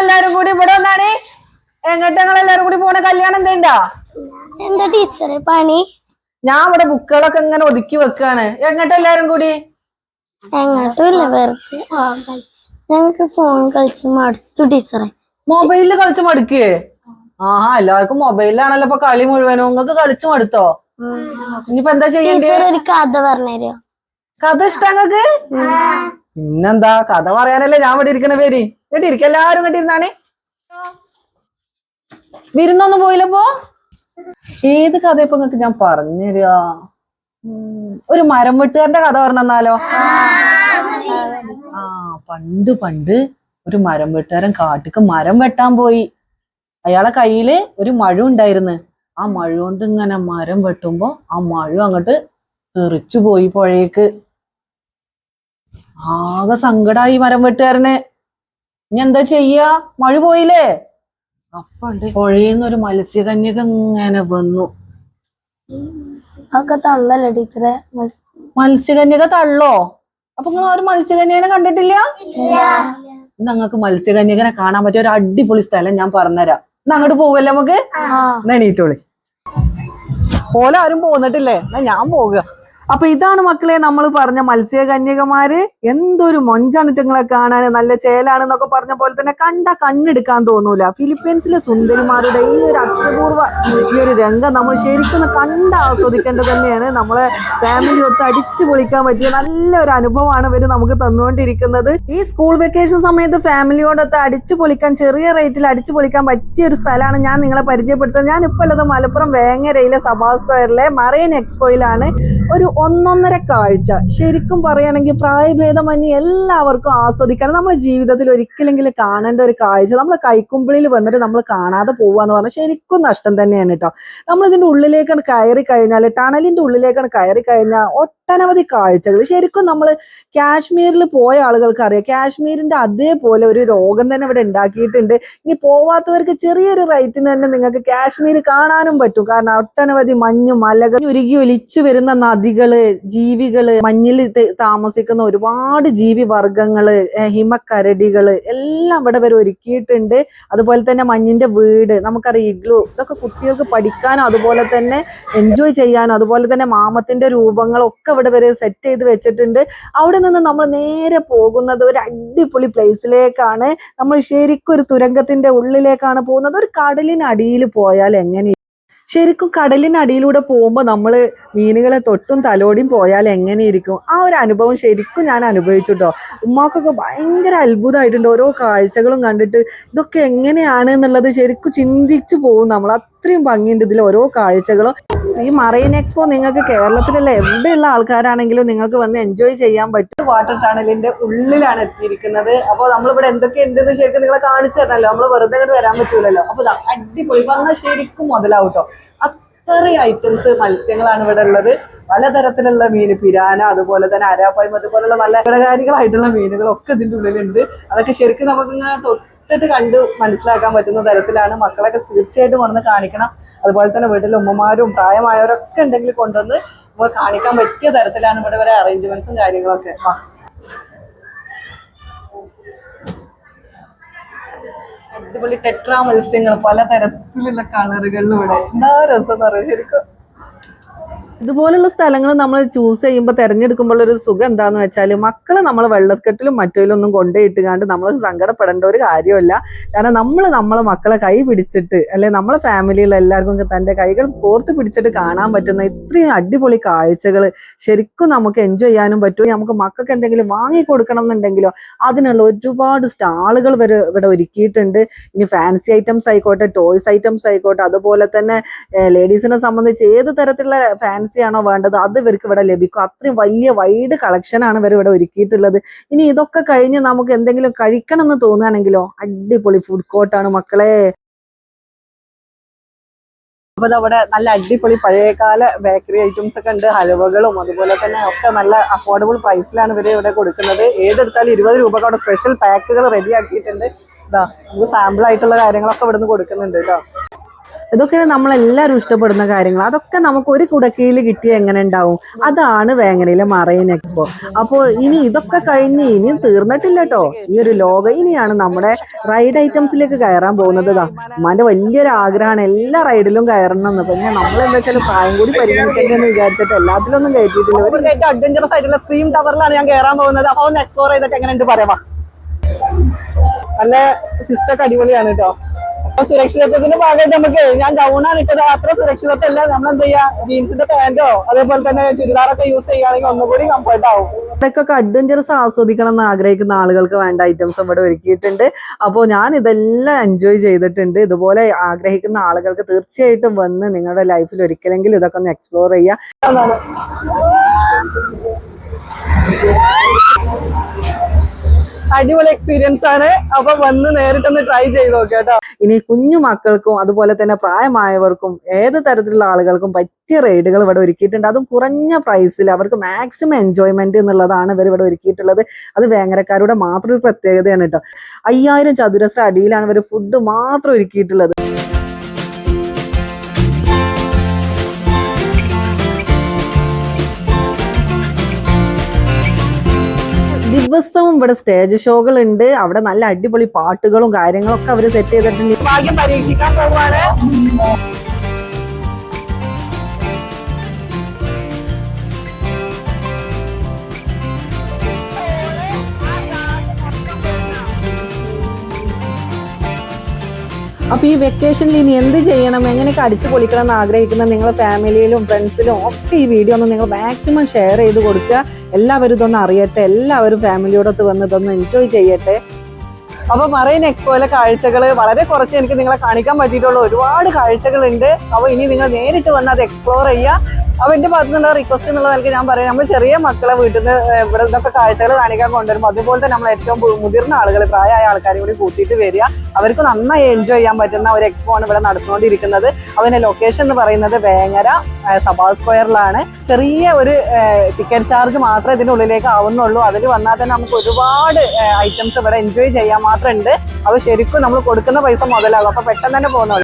എല്ലാരും കൂടി ഇവിടെ വന്നാണ്? എങ്ങട്ടങ്ങളെല്ലാരും കൂടി പോണ കല്യാണം എന്തേണ്ടാ? എന്താ ടീച്ചറെ പണി? ഞാൻ ഇവിടെ ബുക്കുകളൊക്കെ ഇങ്ങനെ ഒതുക്കി വെക്കാണ്. എങ്ങോട്ട് എല്ലാരും കൂടി? എങ്ങോട്ടുമില്ല വെറുതെ ഞങ്ങൾക്ക് ഫോൺ കളിച്ച് മടുത്തു ടീച്ചറെ. മൊബൈലിൽ കളിച്ച് മടുക്കേ? ആഹാ എല്ലാവർക്കും മൊബൈലിലാണല്ലോ ഇപ്പൊ കളി മുഴുവനും. നിങ്ങൾക്ക് കളിച്ചു മടുത്തോ? ഇനിയിപ്പോ എന്താ ചെയ്യണ്ടേ? ടീച്ചർ ഒരു കഥ പറഞ്ഞുതരോ കഥ ഇഷ്ടം നിങ്ങക്ക് പിന്നെന്താ? കഥ പറയാനല്ലേ ഞാൻ ഇവിടെ ഇരിക്കണ പേര്. കേട്ടി ഇരിക്ക എല്ലാരും കേട്ടി ഇരുന്നാണ്. വിരുന്നൊന്നും പോയില്ലപ്പോ ഏത് കഥ ഇപ്പൊ നിങ്ങക്ക് ഞാൻ പറഞ്ഞുതരാ? ഉം, ഒരു മരം വെട്ടുകാരന്റെ കഥ പറഞ്ഞാലോ ആ പണ്ട് പണ്ട് ഒരു മരം വെട്ടുകാരൻ കാട്ടിക്ക് മരം വെട്ടാൻ പോയി. അയാളെ കയ്യിൽ ഒരു മഴ ഉണ്ടായിരുന്നു. ആ മഴ കൊണ്ട് ഇങ്ങനെ മരം വെട്ടുമ്പോ ആ മഴ അങ്ങോട്ട് തെറിച്ചു പോയി പുഴയ്ക്ക് ആകെ സങ്കടായി മരം വെട്ടുകാരന്. ഇനി എന്താ ചെയ്യാ? മഴ പോയില്ലേ? അപ്പണ്ട്. പുഴയിന്ന് ഒരു മത്സ്യകന്യക ഇങ്ങനെ വന്നു. ഒക്കെ തള്ളല്ലേ ടീച്ചറെ? മത്സ്യകന്യക തള്ളോ? അപ്പൊ നിങ്ങൾ ആ ഒരു മത്സ്യകന്യകനെ കണ്ടിട്ടില്ല? ഇന്ന് ഞങ്ങൾക്ക് മത്സ്യകന്യകനെ കാണാൻ പറ്റിയ ഒരു അടിപൊളി സ്ഥലം ഞാൻ പറഞ്ഞുതരാം. എന്നാ അങ്ങോട്ട് പോവല്ലേ നമുക്ക്? നെണീറ്റോളി എണീറ്റോളി. പോലെ ആരും പോന്നിട്ടില്ലേ? എന്നാ ഞാൻ പോകുക അപ്പൊ ഇതാണ് മക്കളെ നമ്മൾ പറഞ്ഞ മത്സ്യകന്യകമാര് എന്തൊരു മൊഞ്ചാണിറ്റങ്ങളെ കാണാൻ നല്ല ചേലാണെന്നൊക്കെ പറഞ്ഞ പോലെ തന്നെ കണ്ട കണ്ണെടുക്കാൻ തോന്നൂല. ഫിലിപ്പീൻസിലെ സുന്ദരിമാരുടെ ഈ ഒരു അത്യപൂർവ ഈ ഒരു രംഗം നമ്മൾ ശരിക്കും കണ്ട കണ്ട് ആസ്വദിക്കേണ്ടത് തന്നെയാണ്. നമ്മളെ ഫാമിലി ഒത്ത് അടിച്ചു പൊളിക്കാൻ പറ്റിയ നല്ലൊരു അനുഭവമാണ് ഇവർ നമുക്ക് തന്നുകൊണ്ടിരിക്കുന്നത്. ഈ സ്കൂൾ വെക്കേഷൻ സമയത്ത് ഫാമിലിയോടൊത്ത് അടിച്ചു പൊളിക്കാൻ ചെറിയ റേറ്റിൽ അടിച്ചു പൊളിക്കാൻ പറ്റിയ ഒരു സ്ഥലമാണ് ഞാൻ നിങ്ങളെ പരിചയപ്പെടുത്തുന്നത്. ഞാൻ ഇപ്പോൾ ഉള്ളത് മലപ്പുറം വേങ്ങരയിലെ സഭാ സ്ക്വയറിലെ മറൈൻ എക്സ്പോയിലാണ് ഒരു ഒന്നൊന്നര കാഴ്ച. ശരിക്കും പറയുകയാണെങ്കിൽ പ്രായഭേദമന്യേ എല്ലാവർക്കും ആസ്വദിക്കാൻ നമ്മുടെ ജീവിതത്തിൽ ഒരിക്കലെങ്കിലും കാണേണ്ട ഒരു കാഴ്ച. നമ്മൾ കൈക്കുമ്പിളിൽ വന്നിട്ട് നമ്മൾ കാണാതെ പോവാന്ന് പറഞ്ഞാൽ ശരിക്കും നഷ്ടം തന്നെയാണ് കേട്ടോ. നമ്മൾ ഇതിന്റെ ഉള്ളിലേക്കാണ് കയറി കഴിഞ്ഞാൽ ടണലിന്റെ ഉള്ളിലേക്കാണ് കയറി കഴിഞ്ഞാൽ ഒട്ടനവധി കാഴ്ചകൾ ശരിക്കും നമ്മൾ കാശ്മീരിൽ പോയ ആളുകൾക്ക് അറിയാം. കാശ്മീരിന്റെ അതേപോലെ ഒരു രോഗം തന്നെ ഇവിടെ ഉണ്ടാക്കിയിട്ടുണ്ട്. ഇനി പോവാത്തവർക്ക് ചെറിയൊരു റേറ്റിന് തന്നെ നിങ്ങൾക്ക് കാശ്മീർ കാണാനും പറ്റും. കാരണം ഒട്ടനവധി മഞ്ഞും മലകൾ ഉരുകി ഒലിച്ചു വരുന്ന നദികൾ ജീവികൾ മഞ്ഞിൽ താമസിക്കുന്ന ഒരുപാട് ജീവി വർഗങ്ങൾ ഹിമക്കരടികൾ എല്ലാം ഇവിടെ വരെ ഒരുക്കിയിട്ടുണ്ട്. അതുപോലെ തന്നെ മഞ്ഞിന്റെ വീട് നമുക്കറിയാം ഇഗ്ലു ഇതൊക്കെ കുട്ടികൾക്ക് പഠിക്കാനും അതുപോലെ തന്നെ എൻജോയ് ചെയ്യാനും അതുപോലെ തന്നെ മാമത്തിന്റെ രൂപങ്ങളൊക്കെ ഇവിടെ വരെ സെറ്റ് ചെയ്ത് വെച്ചിട്ടുണ്ട്. അവിടെ നിന്ന് നമ്മൾ നേരെ പോകുന്നത് ഒരു അടിപൊളി പ്ലേസിലേക്കാണ് നമ്മൾ ശരിക്കും ഒരു തുരങ്കത്തിന്റെ ഉള്ളിലേക്കാണ് പോകുന്നത്. ഒരു കടലിനടിയിൽ പോയാൽ എങ്ങനെ ശരിക്കും കടലിനടിയിലൂടെ പോകുമ്പോൾ നമ്മൾ മീനുകളെ തൊട്ടും തലോടിയും പോയാൽ എങ്ങനെയിരിക്കും? ആ ഒരു അനുഭവം ശരിക്കും ഞാൻ അനുഭവിച്ചു കേട്ടോ ഉമ്മാക്കൊക്കെ ഭയങ്കര അത്ഭുതമായിട്ടുണ്ട്. ഓരോ കാഴ്ചകളും കണ്ടിട്ട് ഇതൊക്കെ എങ്ങനെയാണ് എന്നുള്ളത് ശരിക്കും ചിന്തിച്ചു പോകും നമ്മൾ. അത്രയും ഭംഗിയുണ്ട് ഇതിൽ ഓരോ കാഴ്ചകളും. ഈ മറൈൻ എക്സ്പോ നിങ്ങൾക്ക് കേരളത്തിലുള്ള എവിടെയുള്ള ആൾക്കാരാണെങ്കിലും നിങ്ങൾക്ക് വന്ന് എൻജോയ് ചെയ്യാൻ പറ്റും. വാട്ടർ ടണലിന്റെ ഉള്ളിലാണ് എത്തിയിരിക്കുന്നത്. അപ്പോൾ നമ്മളിവിടെ എന്തൊക്കെ ഉണ്ടെന്ന് ശരിക്കും നിങ്ങളെ കാണിച്ചു തരണല്ലോ നമ്മൾ വെറുതെ ഇങ്ങോട്ട് വരാൻ പറ്റൂലല്ലോ. അപ്പോൾ അടിപൊളി. വന്നാൽ ശരിക്കും മുതലാവട്ടോ. അത്രയും ഐറ്റംസ് മത്സ്യങ്ങളാണ് ഇവിടെ ഉള്ളത്. പലതരത്തിലുള്ള മീൻ പിരാന അതുപോലെ തന്നെ അരാപ്പായും അതുപോലുള്ള നല്ല ഘടകാരികളായിട്ടുള്ള മീനുകളൊക്കെ ഇതിന്റെ ഉള്ളിലുണ്ട്. അതൊക്കെ ശരിക്കും നമുക്ക് ഇങ്ങനെ തൊട്ടിട്ട് കണ്ട് മനസ്സിലാക്കാൻ പറ്റുന്ന തരത്തിലാണ് മക്കളൊക്കെ തീർച്ചയായിട്ടും കൊണ്ടുവന്ന് കാണിക്കണം. അതുപോലെ തന്നെ വീട്ടിലെ ഉമ്മമാരും പ്രായമായവരൊക്കെ ഉണ്ടെങ്കിൽ കൊണ്ടുവന്ന് നമുക്ക് കാണിക്കാൻ പറ്റിയ തരത്തിലാണ് ഇവിടെ വരെ അറേഞ്ച്മെന്റ്സും കാര്യങ്ങളൊക്കെ. അടിപൊളി ടെട്രാ മത്സ്യങ്ങൾ പലതരത്തിലുള്ള കളറുകളിലും ഇവിടെ എന്താ രസം എന്ന് ഇതുപോലുള്ള സ്ഥലങ്ങൾ നമ്മൾ ചൂസ് ചെയ്യുമ്പോൾ തിരഞ്ഞെടുക്കുമ്പോൾ ഒരു സുഖം എന്താന്ന് വെച്ചാൽ മക്കളെ നമ്മൾ വെള്ളക്കെട്ടിലും മറ്റേലൊന്നും കൊണ്ടുപോയിട്ടുകാണ്ട് നമ്മൾ സങ്കടപ്പെടേണ്ട ഒരു കാര്യമില്ല കാരണം നമ്മൾ നമ്മളെ മക്കളെ കൈ പിടിച്ചിട്ട് അല്ലെ നമ്മളെ ഫാമിലിയിൽ എല്ലാവർക്കും തന്റെ കൈകൾ കോർത്ത് പിടിച്ചിട്ട് കാണാൻ പറ്റുന്ന ഇത്രയും അടിപൊളി കാഴ്ചകൾ ശരിക്കും നമുക്ക് എൻജോയ് ചെയ്യാനും പറ്റും. നമുക്ക് മക്കൾക്ക് എന്തെങ്കിലും വാങ്ങി കൊടുക്കണം എന്നുണ്ടെങ്കിലോ അതിനുള്ള ഒരുപാട് സ്റ്റാളുകൾ വരെ ഇവിടെ ഒരുക്കിയിട്ടുണ്ട്. ഇനി ഫാൻസി ഐറ്റംസ് ആയിക്കോട്ടെ ടോയ്സ് ഐറ്റംസ് ആയിക്കോട്ടെ അതുപോലെ തന്നെ ലേഡീസിനെ സംബന്ധിച്ച് ഏത് തരത്തിലുള്ള ഫാൻസി ആണോ വേണ്ടത്? അത് ഇവർക്ക് ഇവിടെ ലഭിക്കും. അത്രയും വലിയ വൈഡ് കളക്ഷൻ ആണ് ഇവർ ഇവിടെ ഒരുക്കിയിട്ടുള്ളത്. ഇനി ഇതൊക്കെ കഴിഞ്ഞ് നമുക്ക് എന്തെങ്കിലും കഴിക്കണം എന്ന് തോന്നുകയാണെങ്കിലോ? അടിപൊളി ഫുഡ് കോർട്ടാണ് മക്കളെ. അപ്പൊ അവിടെ നല്ല അടിപൊളി പഴയകാല ബേക്കറി ഐറ്റംസ് ഒക്കെ ഉണ്ട്. ഹലുവകളും അതുപോലെ തന്നെ ഒക്കെ നല്ല അഫോർഡബിൾ പ്രൈസിലാണ് ഇവർ ഇവിടെ കൊടുക്കുന്നത്. ഏതെടുത്താലും ഇരുപത് രൂപക്ക് അവിടെ സ്പെഷ്യൽ പാക്കുകൾ റെഡി ആക്കിയിട്ടുണ്ട്. ഇതാ നമുക്ക് സാമ്പിൾ ആയിട്ടുള്ള കാര്യങ്ങളൊക്കെ ഇവിടുന്ന് കൊടുക്കുന്നുണ്ട് കേട്ടോ. ഇതൊക്കെയാണ് നമ്മളെല്ലാവരും ഇഷ്ടപ്പെടുന്ന കാര്യങ്ങൾ അതൊക്കെ നമുക്ക് ഒരു കുടക്കീഴിൽ കിട്ടിയ എങ്ങനെ ഉണ്ടാവും? അതാണ് വേങ്ങരയിലെ മറൈൻ എക്സ്പോ. അപ്പോൾ ഇനി ഇതൊക്കെ കഴിഞ്ഞ് ഇനിയും തീർന്നിട്ടില്ല കേട്ടോ ഈ ഒരു ലോകം ഇനിയാണ് നമ്മുടെ റൈഡ് ഐറ്റംസിലേക്ക് കയറാൻ പോകുന്നത് ഇതാ വലിയൊരു ആഗ്രഹമാണ് എല്ലാ റൈഡിലും കയറണം എന്ന് പിന്നെ നമ്മൾ എന്താ വെച്ചാൽ പ്രായം കൂടി പരിഗണിക്കണ്ടെന്ന് വിചാരിച്ചിട്ട് എല്ലാത്തിലൊന്നും കയറ്റിയിട്ടില്ല. ഒരു അഡ്വഞ്ചറസ് ആയിട്ടുള്ള ടവറിലാണ് ഞാൻ കയറാൻ പോകുന്നത്. അപ്പൊ ഒന്ന് എക്സ്പ്ലോർ ചെയ്തിട്ട് എങ്ങനെയുണ്ട് പറയാം. നല്ല സിസ്റ്റൊക്കെ അടിപൊളിയാണ് കേട്ടോ അപ്പൊ സുരക്ഷിതത്വത്തിന്റെ ഭാഗമായിട്ട് നമുക്ക് ഞാൻ ഗൗണാണ്. ഇട്ടത് അത്ര സുരക്ഷിതത്വമല്ല നമ്മൾ എന്ത് ചെയ്യാ ജീൻസിന്റെ പാന്റോ അതേപോലെ തന്നെ ചുരിദാറൊക്കെ യൂസ് ചെയ്യുകയാണെങ്കിൽ ഒന്നുകൂടി കംഫർട്ട് ആവും. ഇതൊക്കെ അഡ്വഞ്ചറസ് ആസ്വദിക്കണം എന്ന് ആഗ്രഹിക്കുന്ന ആളുകൾക്ക് വേണ്ട ഐറ്റംസ് ഇവിടെ ഒരുക്കിയിട്ടുണ്ട്. അപ്പോൾ ഞാൻ ഇതെല്ലാം എൻജോയ് ചെയ്തിട്ടുണ്ട്. ഇതുപോലെ ആഗ്രഹിക്കുന്ന ആളുകൾക്ക് തീർച്ചയായിട്ടും വന്ന് നിങ്ങളുടെ ലൈഫിൽ ഒരിക്കലെങ്കിലും ഇതൊക്കെ ഒന്ന് എക്സ്പ്ലോർ ചെയ്യുക അടിപൊളി എക്സ്പീരിയൻസ് ആണ്. അപ്പൊ വന്ന് നേരിട്ടൊന്ന് ട്രൈ ചെയ്ത് നോക്കേട്ടോ കേട്ടോ. ഇനി കുഞ്ഞു മക്കൾക്കും അതുപോലെ തന്നെ പ്രായമായവർക്കും ഏത് തരത്തിലുള്ള ആളുകൾക്കും പറ്റിയ റൈഡുകൾ ഇവിടെ ഒരുക്കിയിട്ടുണ്ട്. അതും കുറഞ്ഞ പ്രൈസിൽ അവർക്ക് മാക്സിമം എൻജോയ്മെന്റ് എന്നുള്ളതാണ് ഇവർ ഇവിടെ ഒരുക്കിയിട്ടുള്ളത്. അത് വേങ്ങരക്കാരുടെ മാത്രം ഒരു പ്രത്യേകതയാണ് കേട്ടോ. അയ്യായിരം ചതുരശ്ര അടിയിലാണ് ഇവർ ഫുഡ് മാത്രം ഒരുക്കിയിട്ടുള്ളത്. ദിവസവും ഇവിടെ സ്റ്റേജ് ഷോകൾ ഉണ്ട്. അവിടെ നല്ല അടിപൊളി പാട്ടുകളും കാര്യങ്ങളൊക്കെ അവർ സെറ്റ് ചെയ്തിട്ടുണ്ട്. ഭാഗ്യം പരീക്ഷിക്കാൻ പോവാണ്. അപ്പൊ ഈ വെക്കേഷനിൽ ഇനി എന്ത് ചെയ്യണം? എങ്ങനെയൊക്കെ അടിച്ചു പൊളിക്കണം എന്ന് ആഗ്രഹിക്കുന്ന നിങ്ങളെ ഫാമിലിയിലും ഫ്രണ്ട്സിലും ഒക്കെ ഈ വീഡിയോ ഒന്ന് നിങ്ങൾ മാക്സിമം ഷെയർ ചെയ്ത് കൊടുക്കുക. എല്ലാവരും ഇതൊന്ന് അറിയട്ടെ. എല്ലാവരും ഫാമിലിയോടൊത്ത് വന്ന് ഇതൊന്ന് എൻജോയ് ചെയ്യട്ടെ. അപ്പൊ മറൈൻ എക്സ്പോയിലെ കാഴ്ചകൾ വളരെ കുറച്ച് എനിക്ക് നിങ്ങളെ കാണിക്കാൻ പറ്റിയിട്ടുള്ള ഒരുപാട് കാഴ്ചകളുണ്ട്. അപ്പൊ ഇനി നിങ്ങൾ നേരിട്ട് വന്ന് അത് എക്സ്പ്ലോർ ചെയ്യുക. അപ്പൊ എന്റെ ഭാഗത്തുനിന്നുള്ള റിക്വസ്റ്റ് എന്നുള്ള നിലയ്ക്ക് ഞാൻ പറയാം. നമ്മൾ ചെറിയ മക്കളെ വീട്ടിൽ നിന്ന് ഇവിടെ നിന്നൊക്കെ കാഴ്ചകൾ കാണിക്കാൻ കൊണ്ടുവരുമ്പോൾ അതുപോലെ തന്നെ നമ്മൾ ഏറ്റവും മുതിർന്ന ആളുകൾ പ്രായമായ ആൾക്കാരെ കൂടി കൂട്ടിയിട്ട് വരിക. അവർക്ക് നന്നായി എൻജോയ് ചെയ്യാൻ പറ്റുന്ന ഒരു എക്സ്പോ ആണ് ഇവിടെ നടന്നുകൊണ്ടിരിക്കുന്നത്. അതിന്റെ ലൊക്കേഷൻ എന്ന് പറയുന്നത് വേങ്ങര സഭാ സ്ക്വയറിലാണ്. ചെറിയ ഒരു ടിക്കറ്റ് ചാർജ് മാത്രമേ ഇതിന്റെ ഉള്ളിലേക്ക് ആവുന്നുള്ളൂ. അതിൽ വന്നാൽ തന്നെ നമുക്ക് ഒരുപാട് ഐറ്റംസ് ഇവിടെ എൻജോയ് ചെയ്യാൻ മാത്രമുണ്ട്. അപ്പൊ ശരിക്കും നമ്മൾ കൊടുക്കുന്ന പൈസ മുതലാകും അപ്പോൾ പെട്ടെന്ന് തന്നെ പോകുന്ന